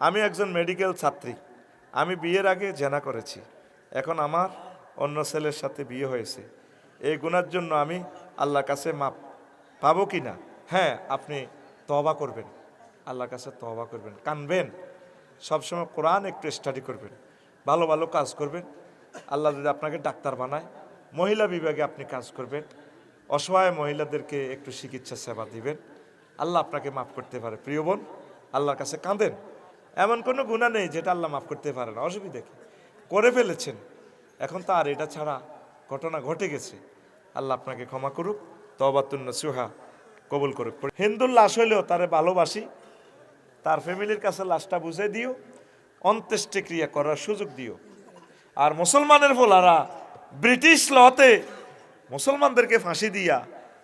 আমি একজন মেডিকেল ছাত্রী। আমি বিয়ের আগে জেনা করেছি। এখন আমার অন্য ছেলের সাথে বিয়ে হয়েছে। এই গুণার জন্য আমি আল্লাহর কাছে মাপ পাবো কি না? হ্যাঁ আপনি তবা করবেন। আল্লাহর কাছে তবা করবেন। কানবেন। সবসময় কোরআন একটু স্টাডি করবেন। ভালো ভালো কাজ করবেন। আল্লাহ যদি আপনাকে ডাক্তার বানায়, মহিলা বিভাগে আপনি কাজ করবেন। অসহায় মহিলাদেরকে একটু চিকিৎসা সেবা দিবেন। আল্লাহ আপনাকে মাফ করতে পারে। প্রিয় বোন, আল্লাহর কাছে কাঁদেন। এমন কোনো গুণা নেই যেটা আল্লাহ মাফ করতে পারে না। অসুবিধা কি? করে ফেলেছেন। এখন তো আর এটা ছাড়া ঘটনা ঘটে গেছে। আল্লাহ আপনাকে ক্ষমা করুক তবাতুন্ন সুহা কবুল করুক। হিন্দুর লাশ হইলেও তারে ভালোবাসি। তার ফ্যামিলির কাছে লাশটা বুঝে দিও। অন্ত্যেষ্টি ক্রিয়া করার সুযোগ দিও। আর মুসলমানের ফোলারা ব্রিটিশ লতে মুসলমানদেরকে ফাঁসি দিয়া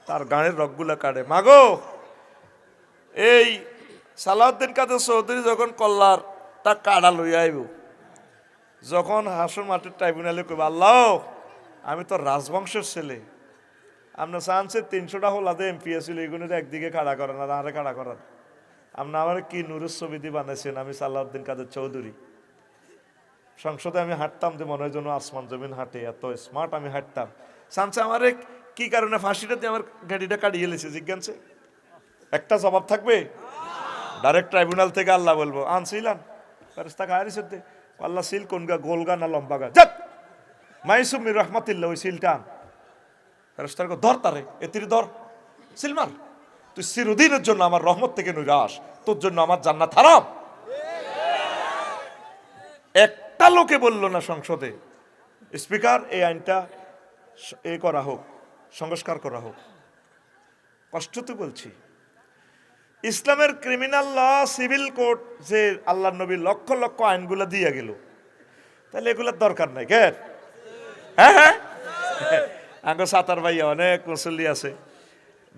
তার গানের রকগুলা কাটে মাগো, এই সালাউদ্দিন কাদের চৌধুরী যখন কল্লার তা কাড়া লইয়া আইব। যখন হাসন মাঠের ট্রাইব্যুনালে কইব, আল্লাহ, আমি তো রাজবংশের ছেলে। আপনার চান্সে তিনশোটা হলাতে এমপি আছিল এগুলোর একদিকে খাড়া করেন আর আরে খাড়া করেন আপনি আমার কি নুরের ছবি দিয়ে বানাইছেন আমি সালাউদ্দিন কাদের চৌধুরী। সংসদে আমি হাঁটতাম যে মনে হয় যেন আসমান জমিন হাঁটে, এত স্মার্ট আমি হাঁটতাম। চান্সে আমার কি কারণে ফাঁসিটা দিয়ে আমার গাড়িটা কাটিয়ে এলেছে জিজ্ঞানছে একটা জবাব থাকবে? ডাইরেক্ট ট্রাইব্যুনাল থেকে আল্লাহ বলব আনছিলাম ফেরেস্তা খায়ারি সত্যি আল্লাহ সিল কোন গা, গোল গা না লম্বা গা? যাক, মাইসুমি রহমাতিল্লা ওই সিলটা আন। ফেরেস্তার ধর তারে, এতির ধর, সিল মার। তুই চিরদিনের জন্য আমার রহমত থেকে নৈরাস তোর জন্য আমার জান্নাত হারাম। একটা লোকে বলল না সংসদে, স্পিকার, এই আইনটা এ করা হোক, সংস্কার করা হোক। কষ্ট তো বলছি। ইসলামের ক্রিমিনাল ল সিভিল কোর্ট যে আল্লাহ নবী লক্ষ লক্ষ আইনগুলো দিয়ে গেল। তাহলে এগুলোর দরকার নাই, কে? হ্যাঁ হ্যাঁ। সাতার ভাই অনেক মুসল্লি আছে।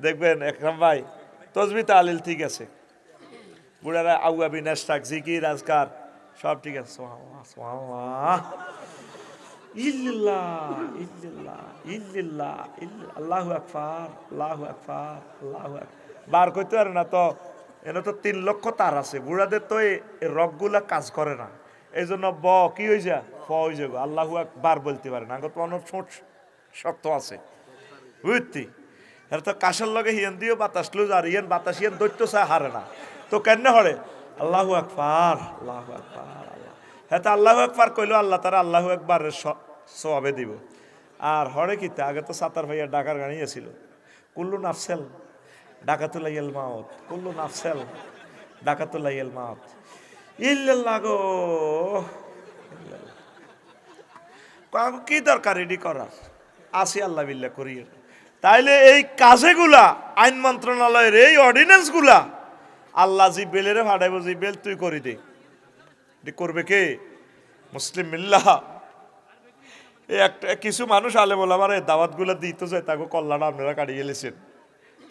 দেখবেন একরাম ভাই, তসবি তালিল ঠিক আছে। বুড়ারা আউয়া বিনাশ থাক জিকির, আজকার, সব ঠিক আছে। আল্লাহু আকবার আল্লাহু আকবার আল্লাহু আকবার। বার করতে পারে না তো, এনে তো তিন লক্ষ তার আছে। বুড়াদের তো এই রগগুলা কাজ করে না। এই জন্য ব, কি হয়ে যা ফ হয়ে যাব আল্লাহু আকবার বলতে পারে না তো অনেক ছোট শক্ত আছে। বুঝতি এর তো কাশের লগে হিয়ান দিও বাতাস লুজ আর ইয়ান বাতাস ইয়ান দৈত্য চায় হারে না। তো কেন হরে আল্লাহু আকবার আল্লাহু আকবার আল্লাহ। হ্যাঁ তো আল্লাহু আকবার কইলো, আল্লাহ তারা আল্লাহু একবার সবে দিব। আর হরে কিতা? আগে তো সাতার ভাইয়া ডাকার গাড়ি ছিল কুল্লু নাফসেল ডাকাতুলাইয়াল মাউত, কুল্লু নাফসেল ডাকাতুলাইয়াল মাউত। ইল্লাল্লাহ গো কি দরকার এডি করার? আসি আল্লাহ বিল্লাহ করিয়ে। তাইলে এই কাজেগুলা, আইন মন্ত্রণালয়ের এই অর্ডিন্যান্সগুলা, আল্লাহ জি বেলেরে ভাড়াইব জি বেল তুই করি দে। করবে কে? মুসলিম মিল্লাহ। একটা, কিছু মানুষ আলে বলে আমার দাওয়াতগুলো দিতে যায় তাকে কল্যাণ আপনারা কাটিয়ে এলেছেন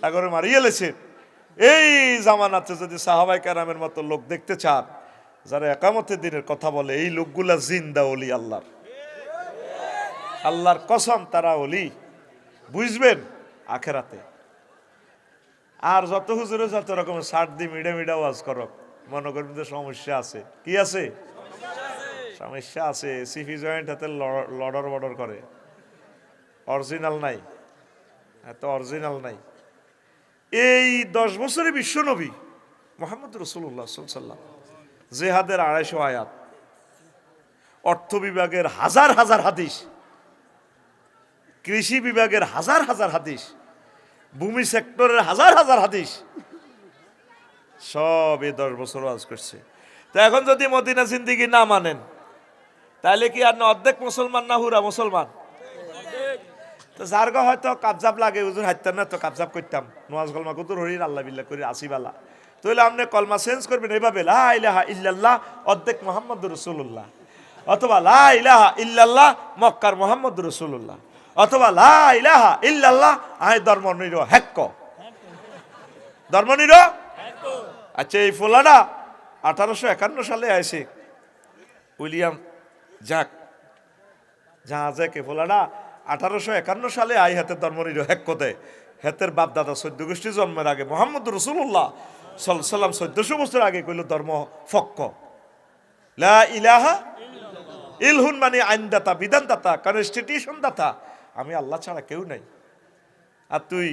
তাকে মারিয়ে এলেছেন এই জামানাতে যদি সাহাবাই কারামের মতো লোক দেখতে চান, যারা একামতের দিনের কথা বলে, এই লোকগুলা জিন্দা অলি আল্লাহর। আল্লাহর কসম, তারা অলি বুঝবেন? আখেরাতে। আর যত হুজুরে যত রকম ষাট দি মিডে মিডে ওয়াজ করক, মনে করবেন যে সমস্যা আছে। কি আছে? সমস্যা আছে। সিফি জয়েন্ট হাতে লডর বড়র করে। অরিজিনাল নাই। এত অরিজিনাল নাই। এই দশ বছরে বিশ্বনবী মোহাম্মদ রসুল্লাহ সাল্লাম জেহাদের আড়াইশো আয়াত, অর্থ বিভাগের হাজার হাজার হাদিস, কৃষি বিভাগের হাজার হাজার হাদিস, ভূমি সেক্টরের হাজার হাজার হাদিস, সব এই দশ বছর ওয়াজ করছে। তো এখন যদি মদিনা জিন্দিগি না মানেন, তাহলে কি আর না অর্ধেক মুসলমান না হুরা মুসলমান? তো যার গা হয়তো কাবজাব লাগে হুজুর হাইতাম না তো কাবজাব করতাম নোয়াজ কলমা কুতুর হরির আল্লাহ বিল্লাহ করি আসিবালা তাহলে আপনি কলমা চেঞ্জ করবেন এইভাবে লা ইলাহা ইল্লাল্লাহ অর্ধেক মোহাম্মদ রসুল্লাহ অথবা লা ইলাহা ইল্লাল্লাহ মক্কার মোহাম্মদ রসুল্লাহ অথবা লা ইলাহা ইল্লাল্লাহ আই ধর্ম নির হেক্ক ধর্ম নির আচ্ছা এই ফোলাটা আঠারোশো একান্ন সালে আসে উইলিয়াম জাক। জাহাজে ফোলাটা আঠারোশো একান্ন সালে আই হাতের ধর্ম নির হেক্ক দেয় হেতের বাপ দাদা চোদ্দ গোষ্ঠী জন্মের আগে মোহাম্মদ রসুল্লাহ সাল্লাম চোদ্দশো বছর আগে কইল ধর্ম ফক্ক। লা ইলাহা ইলহুন মানে আইনদাতা, বিধানদাতা কনস্টিটিউশন দাতা আমি আল্লাহ ছাড়া কেউ নাই। আর তুই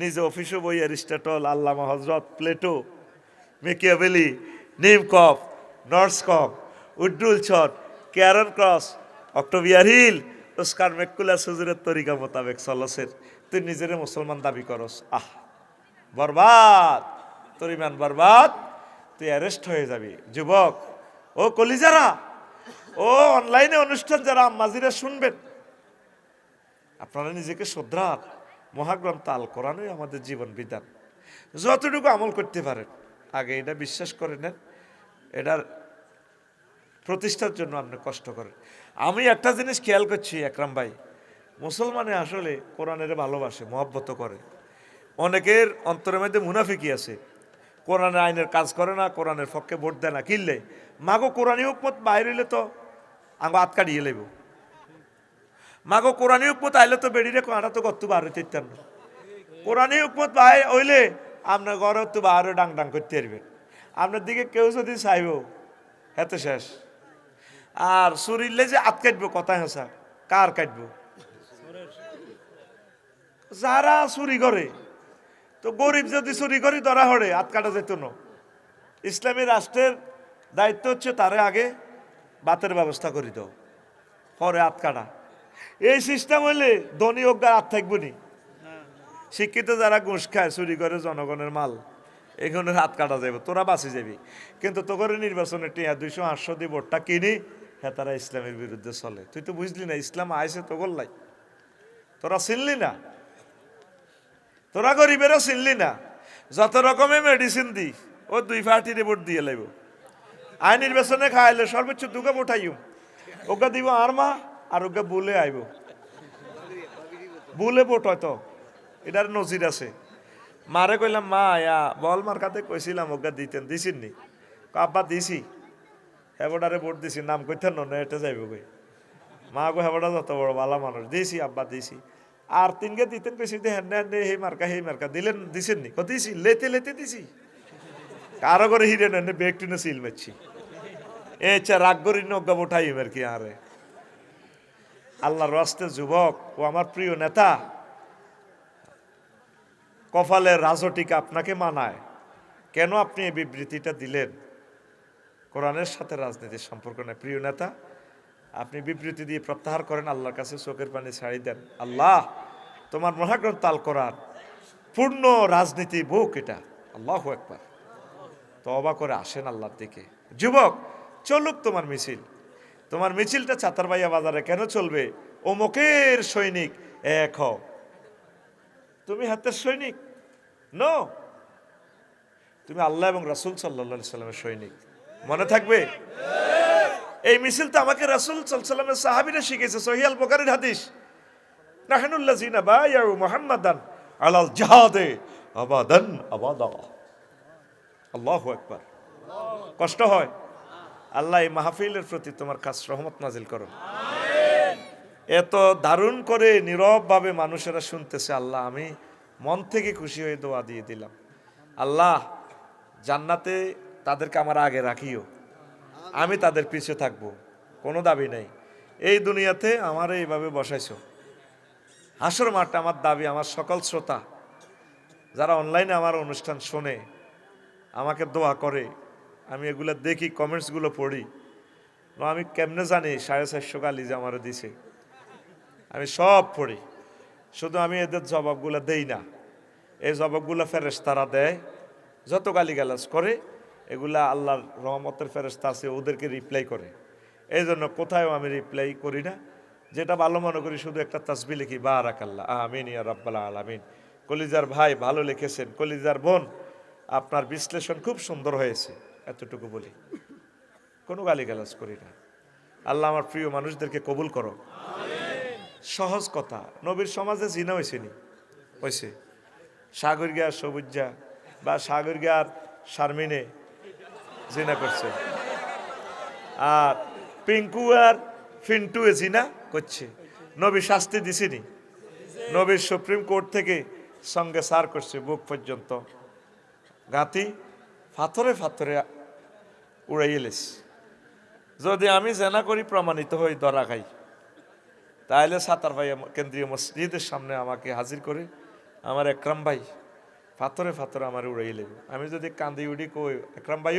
নিজে অফিসে বই, অ্যারিস্টটল, আল্লামা হজরত প্লেটো মেকিয়াভেলি নিমকপ নর্সকপ উড্ডুল ছট ক্যারন ক্রস অক্টোবিয়ার হিল ওস্কার মেকুলা সুজুরের তরিকা মোতাবেক সলসের তুই নিজের মুসলমান দাবি করস। আহ, বরবাদ। তোর ইমান বরবাদ। তুই অ্যারেস্ট হয়ে যাবি। যুবক, ও কলিজারা, ও অনলাইনে অনুষ্ঠান যারা আম্মাজিরা শুনবেন, আপনারা নিজেকে শ্রদ্ধার মহাগ্রন্থ আল কোরআনই আমাদের জীবন বিধান। যতটুকু আমল করতে পারেন। আগে এটা বিশ্বাস করে নেন। এটার প্রতিষ্ঠার জন্য আপনি কষ্ট করেন। আমি একটা জিনিস খেয়াল করছি, একরাম ভাই, মুসলমানে আসলে কোরআনের ভালোবাসে, মহব্বত করে। অনেকের অন্তরের মধ্যে মুনাফিকি আছে। কোরআনের আইনের কাজ করে না, কোরআনের পক্ষে ভোট দেয় না কিনলে মাগো কোরআনী হুকমত বাইরে হইলে তো আঙ্গ আত কাটিয়ে লেব মাগো কোরআনী হুকমত আইলে তো বেড়ি বেড়িরে কাঁটা তো কত বার হইতে ইত্যান্ন কোরআনী হুকমত বাই হইলে আপনার ঘরে তো বার ডাং ডাং করতে পারবেন আপনার দিকে কেউ যদি চাইব, হেতে শেষ। আর সুরিলে যে আত কাটবো কথায় হাসা কার কাটবো? যারা চুরি করে, তো গরিব যদি চুরি করি, ধরা হরে আত কাটা যেত না। ইসলামী রাষ্ট্রের দায়িত্ব হচ্ছে তারে আগে বাতের ব্যবস্থা করি দাও, পরে আত কাটা। এই সিস্টেম হইলে ধনী হোক হাত থাকব নি। শিক্ষিত যারা ঘুষ খায়, চুরি করে জনগণের মাল, এগুলোর হাত কাটা যাবে তোরা বাঁচি যাবি। কিন্তু তোকে নির্বাচনে টিয়া দুইশো আটশো দিয়ে ভোটটা কিনি হ্যাঁ তারা ইসলামের বিরুদ্ধে চলে। তুই তো বুঝলি না, ইসলাম আইসে তো গোল্লাই তোরা চিনলি না? তোরা গরিবেরও চিনলি না? যত রকমের মেডিসিন দি, ও দুই পার্টির ভোট দিয়ে লাইব। আই নির্বাচনে খাইলে সর্বোচ্চ দুগা উঠাইম ওকে দিব আর মা আর ওকে বুলে আইব। বুলে ভোট হয়তো এটার নজির আছে। মারে কইলাম, মা আয়া বল মার কাতে কইছিলাম ওকে দিতেন। দিছিন আব্বা, দিছি। হেবডারে ভোট দিছি, নাম কইতেন না, এটা যাইব কই? মা গো হেবডা যত বড় ভালো মানুষ, দিছি, আব্বা দিছি। আর তিনকে দিতেন বেশি দে হ্যান্ডে হে মার্কা হে মার্কা, দিলেন দিছেন নি কত দিছি লেতে লেতে দিছি। কারও করে হিরে নেন বেগ টিনে সিল মারছি। এ চা রাগ করি নজ্ঞা উঠাই আর কি আরে আল্লাহর রাস্তে যুবক, ও আমার প্রিয় নেতা কপালের রাজটিকা আপনাকে মানায়। কেন আপনি এই বিবৃতিটা দিলেন? কোরআনের সাথে রাজনীতির সম্পর্ক নেই। প্রিয় নেতা, আপনি বিবৃতি দিয়ে প্রত্যাহার করেন, আল্লাহর কাছে চোখের পানি ছাড়ি দেন। আল্লাহ, তোমার মহাগ্রন্থ আল করার পূর্ণ রাজনীতি বুক এটা। আল্লাহ একবার তো তবা করে আসেন আল্লাহর দিকে। যুবক, চলুক তোমার মিছিল। তোমার মিছিলটা চাতারবাইয়া বাজারে কেন চলবে? অমুকের সৈনিক এক হও। তুমি হাতের সৈনিক? ন তুমি আল্লাহ এবং রাসুল সাল্লা সাল্লামের সৈনিক। মনে থাকবে? এই মিছিল তো আমাকে রাসুল সাল্লামের সাহাবিরা শিখেছে সহিয়াল বোকারির হাদিস। নাহানুল্লাহ জিনা বা ইয়াউ মুহাম্মাদান আলাল জাহাদে আবাদান আবাদা। আল্লাহু আকবার। কষ্ট হয়? আল্লাহ এই মাহফিলের প্রতি তোমার কাছ রহমত নাজিল করো। এত দারুণ করে নীরবভাবে মানুষেরা শুনতেছে আল্লাহ আমি মন থেকে খুশি হয়ে দোয়া দিয়ে দিলাম। আল্লাহ জান্নাতে তাদেরকে আমার আগে রাখিও। আমি তাদের পিছে থাকব। কোনো দাবি নাই। এই দুনিয়াতে আমার এইভাবে বসাইছো। হাসর মাঠটা আমার দাবি, আমার সকল শ্রোতা। যারা অনলাইনে আমার অনুষ্ঠান শোনে, আমাকে দোয়া করে, আমি এগুলো দেখি কমেন্টসগুলো পড়ি। আমি কেমনে জানি সাড়ে চারশো গালি যে আমার দিছে। আমি সব পড়ি। শুধু আমি এদের জবাবগুলো দেই না। এই জবাবগুলো ফেরেস তারা দেয়। যত গালি গালাজ করে এগুলা আল্লাহর রহমতের ফেরেস্তা আছে, ওদেরকে রিপ্লাই করে। এই জন্য কোথাও আমি রিপ্লাই করি না। যেটা ভালো মনে করি, শুধু একটা তাসবি লিখি বা রাকাল্লাহ আমিন ইয়া রাব্বাল আলামিন। কলিজার ভাই ভালো লিখেছেন, কলিজার বোন, আপনার বিশ্লেষণ খুব সুন্দর হয়েছে, এতটুকু বলি। কোনো গালি গালাজ করি না। আল্লাহ আমার প্রিয় মানুষদেরকে কবুল করো। সহজ কথা, নবীর সমাজে জিনা হয়েছে নি? হয়েছে। সাগরিয়া সবুজা বা সাগরিয়ার শারমিনে জিনা করছে। আর পিঙ্কু আর ফিন্টু এ জিনা করছে। নবী শাস্তি দিছিনি। নবীর সুপ্রিম কোর্ট থেকে সঙ্গে সার করছে বুক পর্যন্ত। গাতি ফাথরে ফাথরে উড়াই এলেছে যদি আমি জেনা করি, প্রমাণিত হই, ধরা খাই। তাহলে সাতার ভাই কেন্দ্রীয় মসজিদের সামনে আমাকে হাজির করে আমার একরাম ভাই ফাতরে ফাতরে আমার উড়াই লেবে। আমি যদি কান্দি উড়ি কই, একরাম ভাই